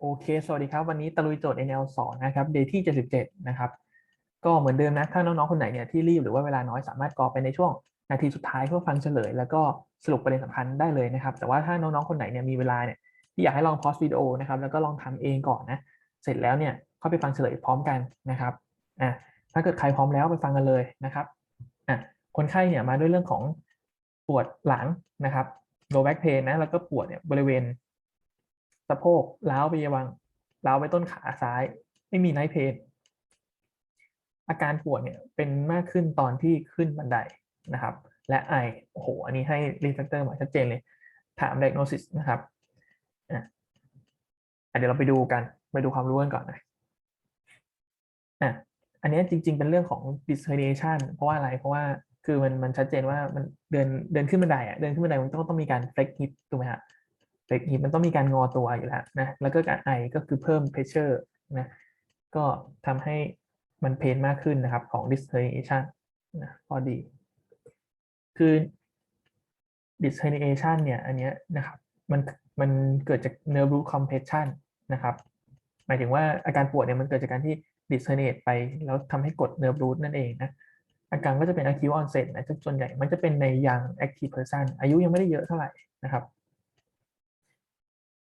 โอเค สวัสดีครับ วันนี้ตะลุยโจทย์ NL 2นะครับ Day ที่ 77 นะครับ ก็เหมือนเดิมนะ ถ้าน้อง ๆ คนไหนเนี่ยที่รีบหรือว่าเวลาน้อยสามารถกรอไปในช่วงนาทีสุดท้ายเพื่อฟังเฉลย แล้วก็สรุปประเด็นสำคัญได้เลยนะครับ แต่ว่าถ้าน้อง ๆ คนไหนเนี่ยมีเวลาเนี่ยที่อยากให้ลองพอสวิดีโอนะครับ แล้วก็ลองทำเองก่อนนะ เสร็จแล้วเนี่ยเข้าไปฟังเฉลยพร้อมกันนะครับ อะ ถ้าเกิดใครพร้อมแล้วไปฟังกันเลยนะครับ อะ คนไข้เนี่ยมาด้วยเรื่องของปวดหลังนะครับ low back pain นะ แล้วก็ปวดเนี่ยบริเวณ สะโพกล้าวไปยังล้าวไปต้นขาซ้าย ไม่มีไนท์เพนอาการปวดเนี่ยเป็นมากขึ้นตอนที่ขึ้นบันไดนะครับ และไอโอ้โหอันนี้ให้รีเฟกเตอร์มาชัดเจนเลย ถาม diagnosis นะครับอะเดี๋ยวเราไปดูกันไปดูความรู้กันก่อนนะอะอันนี้จริง ๆ เป็นเรื่องของ disherniation เพราะว่าอะไรเพราะว่าคือมันมันชัดเจนว่ามันเดินเดินขึ้นบันไดอะเดินขึ้นบันไดมันต้องต้องมีการ flex hip ถูกไหมฮะ เฟกฮิปมันต้องมีการงอตัวอยู่แล้วนะแล้วก็การไอก็คือเพิ่มเพรสเชอร์นะก็ทำให้มันเพนมากขึ้นนะครับของ disherniation นะพอดี คือ disherniation เนี่ยอันเนี้ยนะครับมันมันเกิดจาก nerve root compression นะครับ หมายถึงว่าอาการปวดเนี่ยมันเกิดจากการที่ disherniate ไป แล้วทำให้กด nerve root นั่นเองนะอาการก็จะเป็น acute onset นะส่วนใหญ่มันจะเป็นใน young active person อายุยังไม่ได้เยอะเท่าไหร่นะครับ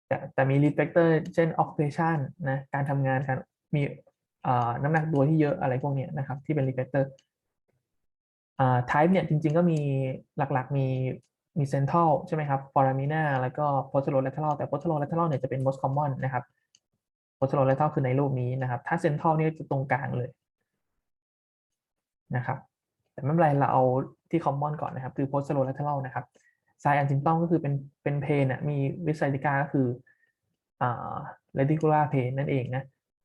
แต่แต่มี reflector เช่น occupation นะการทำงานการมีน้ำหนักตัวที่เยอะอะไรพวกนี้นะครับ ที่เป็น reflector type เนี่ยจริง ๆ ก็มีหลักๆ มีมี central ใช่ไหมครับ foramina แล้วก็ posterolateral แต่ posterolateral เนี่ยจะเป็น most common นะครับ posterolateral คือในรูปนี้นะครับ ถ้า central นี่จะตรงกลางเลยนะครับ แต่ไม่เป็นไรเราเอาที่ common ก่อนนะครับ คือ posterolateral นะครับ ไซอันซิมตอมก็คือเป็นเป็นเพนอะมีวิสัยติกาก็คืออ่า reticular pain นั่นเองนะ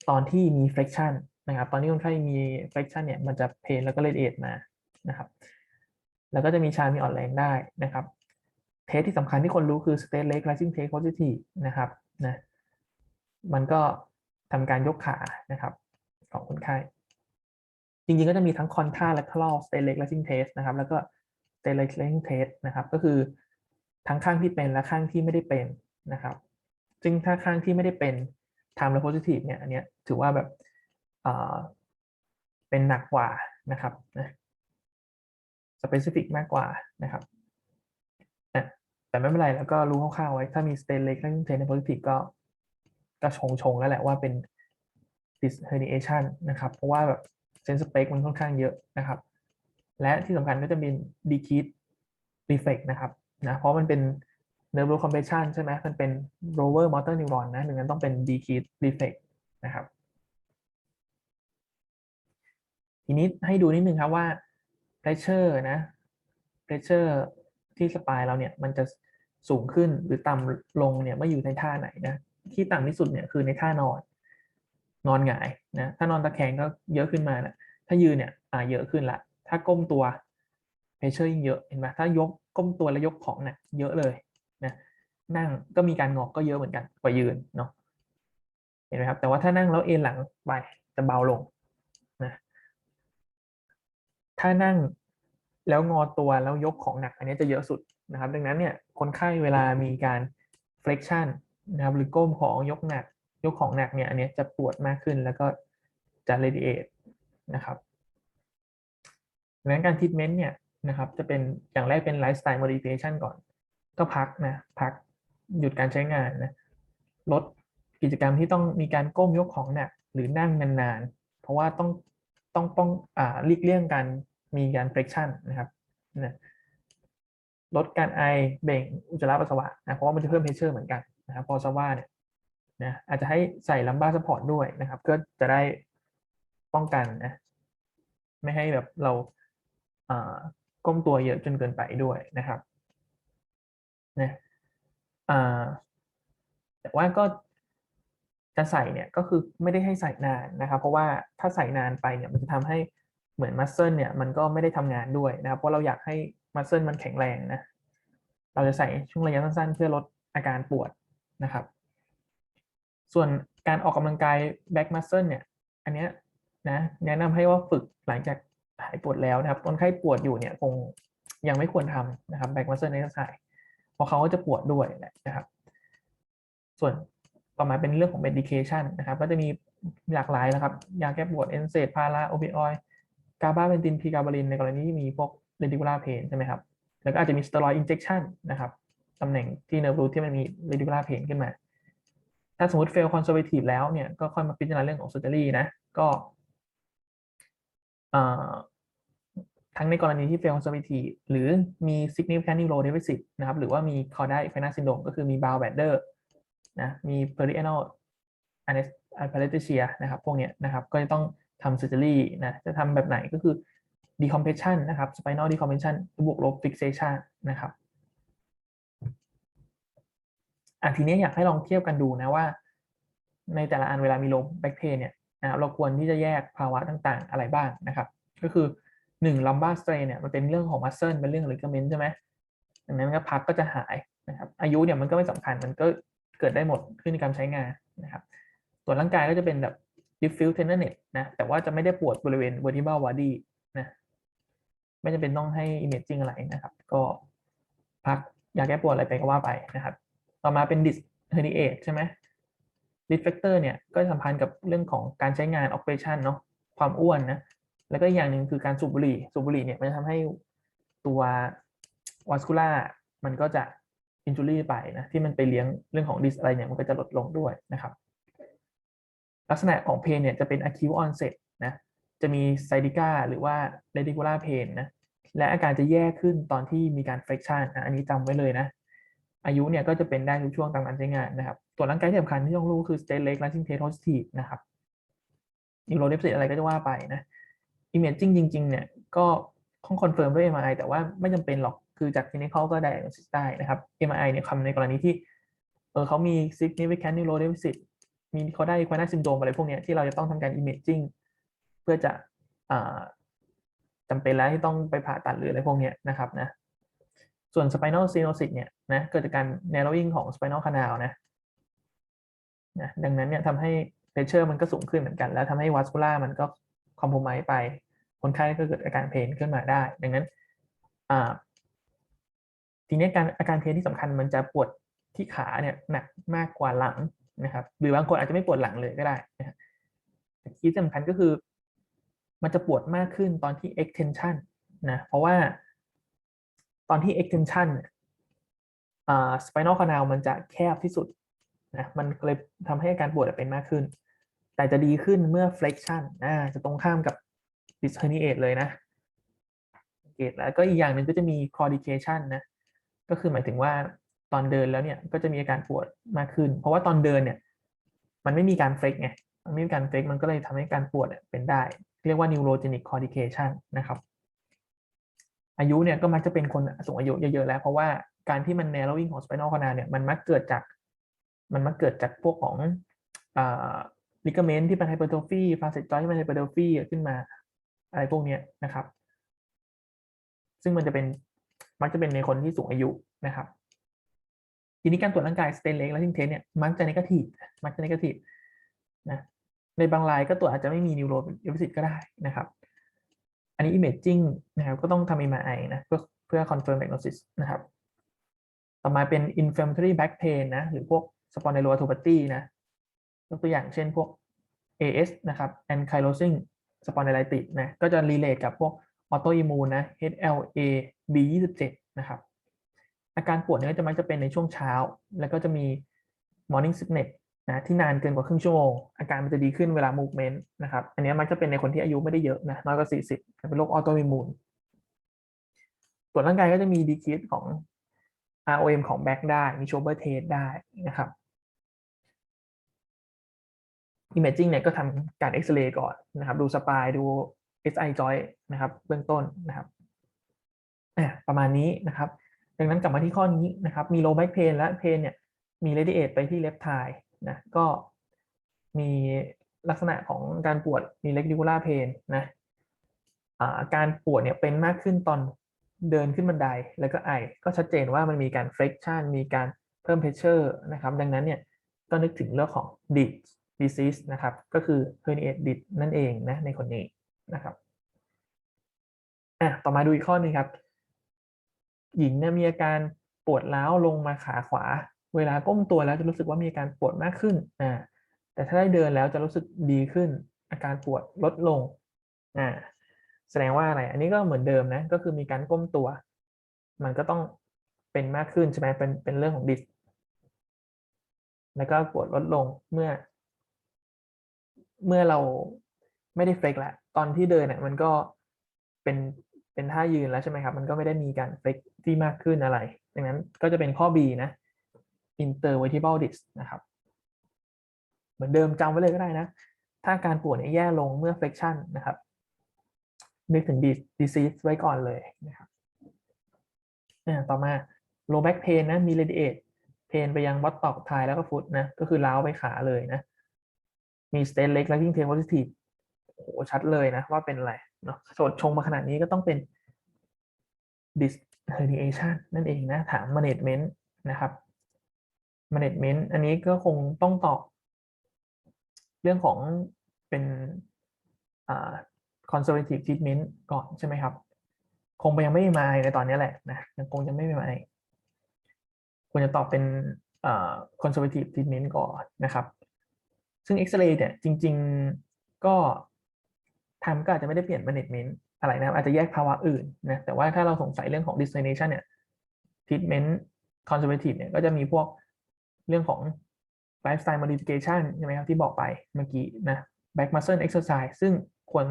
ตอนที่มี flexion นะครับตอนที่คนไข้มี flexion เนี่ยมันจะเพนแล้วก็ radiate มานะครับ แล้วก็จะมีชามีอ่อนแรงได้นะครับเทสที่สำคัญที่คนรู้คือ state leg rising test positive นะครับนะมันก็ทำการยกขานะครับ ของคนไข้ จริงๆก็จะมีทั้ง contralateral state leg rising test นะครับ แล้วก็ state leg rising test นะครับ ก็คือ ทั้งข้างที่เป็นและข้างที่ไม่ได้เป็นนะครับ ซึ่งถ้าข้างที่ไม่ได้เป็น time และ positive เนี่ยอันเนี้ยถือว่าแบบเป็นหนักกว่านะครับนะ specific มากกว่านะครับแต่ไม่เป็นไรแล้วก็รู้คร่าวๆไว้ ถ้ามี state leg rising test ใน positive ก็ก็ชงชงแล้วแหละว่าเป็น disherniation นะครับ เพราะว่าแบบเซนสเปกมันค่อนข้างเยอะนะครับ และที่สำคัญก็จะมี decrease reflex นะครับ นะเพราะมันเป็น nerve root compression ใช่ไหมมันเป็น lower motor neuron นะดังนั้นต้องเป็น decrease reflex นะครับ ทีนี้ให้ดูนิดนึงครับว่า pressure นะ pressure ที่สปายเราเนี่ยมันจะสูงขึ้นหรือต่ำลงเนี่ยเมื่ออยู่ในท่าไหนนะที่ต่ำที่สุดเนี่ยคือในท่านอน นอนหงายนะถ้านอนตะแคงก็เยอะขึ้นมานะถ้ายืนเนี่ยอ่าเยอะขึ้นละถ้าก้มตัวเพชเชอร์ยิ่งเยอะเห็นไหมถ้ายก ก้มตัวแล้วยกของเนี่ยเยอะเลยนะนั่งก็มีการงอกก็เยอะเหมือนกันกว่ายืนเนาะเห็นไหมครับ แต่ว่าถ้านั่งแล้วเอนหลังไปจะเบาลงนะถ้านั่งแล้วงอตัวแล้วยกของหนัก อันนี้จะเยอะสุดนะครับ ดังนั้นเนี่ยคนไข้เวลามีการ flexion นะครับหรือก้มของยกหนัก ยกของหนักเนี่ยอันนี้จะปวดมากขึ้นแล้วก็จะ radiate นะครับดังนั้นการ treatment เนี่ย นะครับ จะเป็นอย่างแรกเป็น lifestyle modification ก่อน ก็พักนะ พักหยุดการใช้งานนะลดกิจกรรมที่ต้องมีการก้มยกของหนักหรือนั่งนานๆ เพราะว่าต้องต้องป้องอ่าลีกเลี่ยงการมีการ flexion นะครับนะลดการไอเบ่งอุจจาระปัสสาวะนะเพราะว่ามันจะเพิ่มเพชเชอร์เหมือนกันนะครับพอสว่าเนี่ยนะอาจจะให้ใส่ลัมบ้าสปอร์ตด้วยนะครับ ก็จะได้ป้องกันนะไม่ให้แบบเรา ก้มตัวเยอะจนเกินไปด้วยนะครับนะแต่ว่าก็จะใส่เนี่ยก็คือไม่ได้ให้ใส่นานนะครับ เพราะว่าถ้าใส่นานไปเนี่ยมันจะทำให้เหมือนมัสเซิลเนี่ยมันก็ไม่ได้ทำงานด้วยนะครับเพราะเราอยากให้มัสเซิลมันแข็งแรงนะเราจะใส่ช่วงระยะสั้นๆ เพื่อลดอาการปวดนะครับ ส่วนการออกกำลังกายแบ็กมัสเซิลเนี่ยอันเนี้ยนะแนะนำให้ว่าฝึกหลังจาก หายปวดแล้วนะครับคนไข้ปวดอยู่เนี่ยคงยังไม่ควรทำนะครับแบ็กมัสเซิลในสายเพราะเขาก็จะปวดด้วยนะครับ ส่วนต่อมาเป็นเรื่องของ medication นะครับ ก็จะมีหลากหลายนะครับ ยาแก้ปวดเอนเซดพาราโอปิออยกาบาเบนตินพีกาบาลิน ในกรณีที่มีพวก radicular pain ใช่ไหมครับ แล้วก็อาจจะมี steroid injection นนะครับตำแหน่งที่ nerve root ที่มันมี radicular pain ขึ้นมา ถ้าสมมติ fail conservative แล้วเนี่ย ก็ค่อยมาพิจารณาเรื่องของ surgery นะ ก็ ทั้งในกรณีที่ fail conservative หรือมี significant neuro deficit นะครับ หรือว่ามี caudal venous syndrome ก็คือมี Bowel-Bader นะ มี perianal anesthesia นะครับ พวกเนี้ยนะครับ ก็จะต้องทำ surgery นะ จะทำแบบไหนก็คือ decompression นะครับ spinal decompression บวกลบ fixation นะครับอะทีนี้อยากให้ลองเทียบกันดูนะว่า ในแต่ละอันเวลามี low back pain เนี่ยนะครับเราควรที่จะแยกภาวะต่างๆ อะไรบ้างนะครับ ก็คือ หนึ่ง lumbar strain เนี่ยมันเป็นเรื่องของ muscle เป็นเรื่องของ ligament ใช่ไหมดังนั้นก็พักก็จะหายนะครับอายุเนี่ยมันก็ไม่สำคัญมันก็เกิดได้หมดขึ้นในการใช้งานนะครับส่วนร่างกายก็จะเป็นแบบ diffuse tenderness นะแต่ว่าจะไม่ได้ปวดบริเวณ vertebral body นะไม่จำเป็นต้องให้ imaging อะไรนะครับ ก็พักยาแก้ปวดอะไรไปก็ว่าไปนะครับ ต่อมาเป็น disc herniate ใช่ไหม disc factor เนี่ยก็สัมพันธ์กับเรื่องของการใช้งาน operation เนาะความอ้วนนะ แล้วก็อย่างหนึ่งคือการสูบบุหรี่สูบบุหรี่เนี่ยมันจะทำให้ตัว vascular มันก็จะ injury ไปนะที่มันไปเลี้ยงเรื่องของ disc อะไรเนี่ยมันก็จะลดลงด้วยนะครับ ลักษณะของ pain เนี่ยจะเป็น acute onset นะจะมี sciatica หรือว่า radicular pain นะและอาการจะแย่ขึ้นตอนที่มีการ flexion อะอันนี้จำไว้เลยนะ อายุเนี่ยก็จะเป็นได้ทุกช่วงตามการใช้งานนะครับส่วนร่างกายที่สำคัญที่ต้องรู้คือ state leg lasting test positive นะครับ neuro deficit อะไรก็จะว่าไปนะ imaging จริง ๆ เนี่ย ก็ต้องคอนเฟิร์มด้วย MRI แต่ว่าไม่จำเป็นหรอกคือจาก clinical ก็ diagnosis ได้นะครับ MRI เนี่ยคำในกรณีที่เออเขามี significant neuro deficit มีเขาได้ Equina syndrome อะไรพวกเนี้ยที่เราจะต้องทำการ imaging เพื่อจะจำเป็นแล้วที่ต้องไปผ่าตัดหรืออะไรพวกเนี้ยนะครับนะส่วน spinal stenosis เนี่ยนะเกิดจากการ narrowing ของ spinal canal นะนะดังนั้นเนี่ยทำให้ pressure มันก็สูงขึ้นเหมือนกัน แล้วทำให้ vascular มันก็ compromise ไป คนไข้ก็เกิดอาการเพนขึ้นมาได้ ดังนั้นทีนี้การอาการเพนที่สำคัญมันจะปวดที่ขาเนี่ยหนักมากกว่าหลังนะครับ หรือบางคนอาจจะไม่ปวดหลังเลยก็ได้นะแต่ที่สำคัญก็คือ มันจะปวดมากขึ้นตอนที่ extension นะเพราะว่าตอนที่ extension อ่า spinal canal มันจะแคบที่สุดนะมันเลยทำให้อาการปวดเป็นมากขึ้น แต่จะดีขึ้นเมื่อ flexion อ่าจะตรงข้ามกับ disc herniate เลยนะสังเกตแล้วก็อีกอย่างหนึ่งก็จะมี claudication นะก็คือหมายถึงว่าตอนเดินแล้วเนี่ยก็จะมีอาการปวดมากขึ้น เพราะว่าตอนเดินเนี่ยมันไม่มีการ flex ไงมันไม่มีการ flex มันก็เลยทำให้การปวดเป็นได้ เรียกว่า neurogenic claudication นะครับ อายุเนี่ยก็มักจะเป็นคนสูงอายุเยอะๆแล้ว เพราะว่าการที่มัน narrowing ของ spinal canal เนี่ยมันมักเกิดจากมันมักเกิดจากพวกของ อ่า ligament ที่เป็น hypertrophy facet joint ที่เป็น hypertrophy ขึ้นมา อะไรพวกนี้นะครับ ซึ่งมันจะเป็นมักจะเป็นในคนที่สูงอายุนะครับ ทีนี้การตรวจร่างกาย stain leg และ testing test เนี่ยมักจะ negative มักจะ negative นะในบางรายก็ตรวจอาจจะไม่มี neuro deficit ก็ได้นะครับ อันนี้ imaging นะครับก็ต้องทำ MRI นะเพื่อเพื่อ confirm diagnosis นะครับ ต่อมาเป็น inflammatory back pain นะหรือพวก spondyloarthropathy นะ ยกตัวอย่างเช่นพวก AS นะครับ ankylosing spondylitis นะก็จะ relate กับพวก autoimmune นะ HLA B27 นะครับอาการปวดเนี่ยจะมักจะเป็นในช่วงเช้า แล้วก็จะมี morning sickness นะที่นานเกินกว่าครึ่งชั่วโมง อาการมันจะดีขึ้นเวลา movement นะครับ อันนี้มักจะเป็นในคนที่อายุไม่ได้เยอะนะน้อยกว่า 40 เป็นโรค autoimmune ตรวจร่างกายก็จะมี decrease ของ ROM ของ back ได้ มี shoulder test ได้นะครับ imaging เนี่ยก็ทำการเอ็กซเรย์ก่อนนะครับ ดูสปายดู SI joint นะครับเบื้องต้นนะครับประมาณนี้นะครับดังนั้นกลับมาที่ข้อนี้นะครับ มี low back pain และ pain เนี่ยมี radiate ไปที่ left thigh นะก็มีลักษณะของการปวดมี radicular pain นะการปวดเนี่ยเป็นมากขึ้นตอนเดินขึ้นบันไดแล้วก็ไอ ก็ชัดเจนว่ามันมีการ flexion มีการเพิ่ม pressure นะครับ ดังนั้นเนี่ยก็นึกถึงเรื่องของ d i s disease นะครับ ก็คือ herniate disc นั่นเองนะในคนนี้นะครับอะต่อมาดูอีกข้อนึงครับ หญิงเนี่ยมีอาการปวดร้าวลงมาขาขวา เวลาก้มตัวแล้วจะรู้สึกว่ามีอาการปวดมากขึ้นอ่าแต่ถ้าได้เดินแล้วจะรู้สึกดีขึ้น อาการปวดลดลงอ่าแสดงว่าอะไร อันนี้ก็เหมือนเดิมนะ ก็คือมีการก้มตัว มันก็ต้องเป็นมากขึ้นใช่ไหมเป็นเป็นเรื่องของดิส แล้วก็ปวดลดลงเมื่อ เมื่อเราไม่ได้เฟกแล้วตอนที่เดินเนี่ยมันก็เป็นเป็นท่ายืนแล้วใช่ไหมครับ มันก็ไม่ได้มีการเฟกที่มากขึ้นอะไร ดังนั้นก็จะเป็นข้อ B นะ intervertebral disc นะครับ เหมือนเดิมจำไว้เลยก็ได้นะ ถ้าการปวดเนี่ยแย่ลงเมื่อ flexion นะครับ นึกถึง disease ไว้ก่อนเลยนะครับต่อมา low back pain นะ มี radiate pain ไปยัง buttock thigh แล้วก็ foot นะ ก็คือล้าวไปขาเลยนะ มี stent leg lagging tail positive โอ้โหชัดเลยนะว่าเป็นอะไรเนาะโจทย์ชงมาขนาดนี้ก็ต้องเป็น disc herniation นั่นเองนะ ถาม management นะครับ management อันนี้ก็คงต้องตอบ เรื่องของเป็นอ่า conservative treatment ก่อนใช่ไหมครับ คงยังไม่มาในตอนนี้แหละนะยังคงจะไม่มาควรจะตอบเป็นอ่า conservative treatment ก่อนนะครับ ซึ่งเอ็กซเรย์เนี่ยจริง ๆก็ทำก็อาจจะไม่ได้เปลี่ยน management อะไรนะครับอาจจะแยกภาวะอื่นนะแต่ว่าถ้าเราสงสัยเรื่องของ destination เนี่ย treatment conservative เนี่ยก็จะมีพวกเรื่องของ lifestyle modification ใช่ไหมครับที่บอกไปเมื่อกี้นะ back muscle exercise ซึ่งควร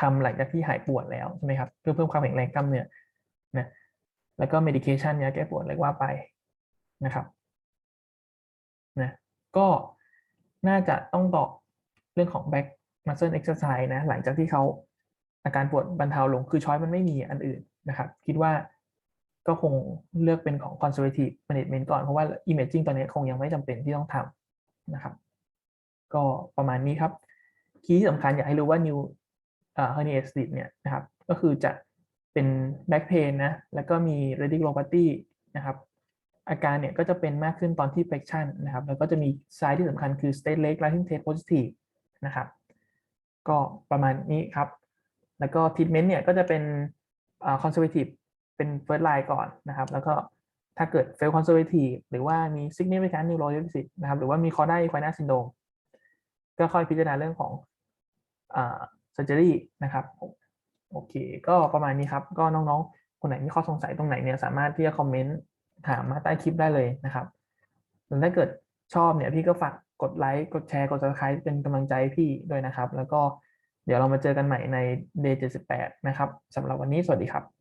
ทำหลังจากที่หายปวดแล้วใช่ไหมครับเพื่อเพิ่มความแข็งแรงกล้ามเนื้อนะแล้วก็ medication ยาแก้ปวดเรียกว่าไปนะครับนะก็ น่าจะต้องตอบเรื่องของ back muscle exercise นะ หลังจากที่เขาอาการปวดบรรเทาลง คือช้อยมันไม่มีอันอื่นนะครับ คิดว่าก็คงเลือกเป็นของ conservative management ก่อน เพราะว่า imaging ตอนนี้คงยังไม่จำเป็นที่ต้องทำนะครับ ก็ประมาณนี้ครับคีย์ที่สำคัญอยากให้รู้ว่า new herniated เนี่ยนะครับ ก็คือจะเป็น back pain นะ แล้วก็มี radiculopathy นะครับ อาการเนี่ยก็จะเป็นมากขึ้นตอนที่ flexion นะครับ แล้วก็จะมี sign ที่สำคัญคือ state leg rising test positive นะครับ ก็ประมาณนี้ครับ แล้วก็ treatment เนี่ยก็จะเป็น conservative เป็น first line ก่อนนะครับ แล้วก็ถ้าเกิด fail conservative หรือว่ามี significant neurodeficit นะครับ หรือว่ามี caudal equina syndrome ก็ค่อยพิจารณาเรื่องของอ่า surgery นะครับ โอเค ก็ประมาณนี้ครับ ก็น้องๆ คนไหนมีข้อสงสัยตรงไหนเนี่ยสามารถที่จะคอมเมนต์ ถามมาใต้คลิปได้เลยนะครับแล้วถ้าเกิดชอบเนี่ยพี่ก็ฝากกดไลค์กดแชร์กด subscribe เป็นกำลังใจพี่ด้วยนะครับ แล้วก็เดี๋ยวเรามาเจอกันใหม่ใน day 78 นะครับสำหรับวันนี้สวัสดีครับ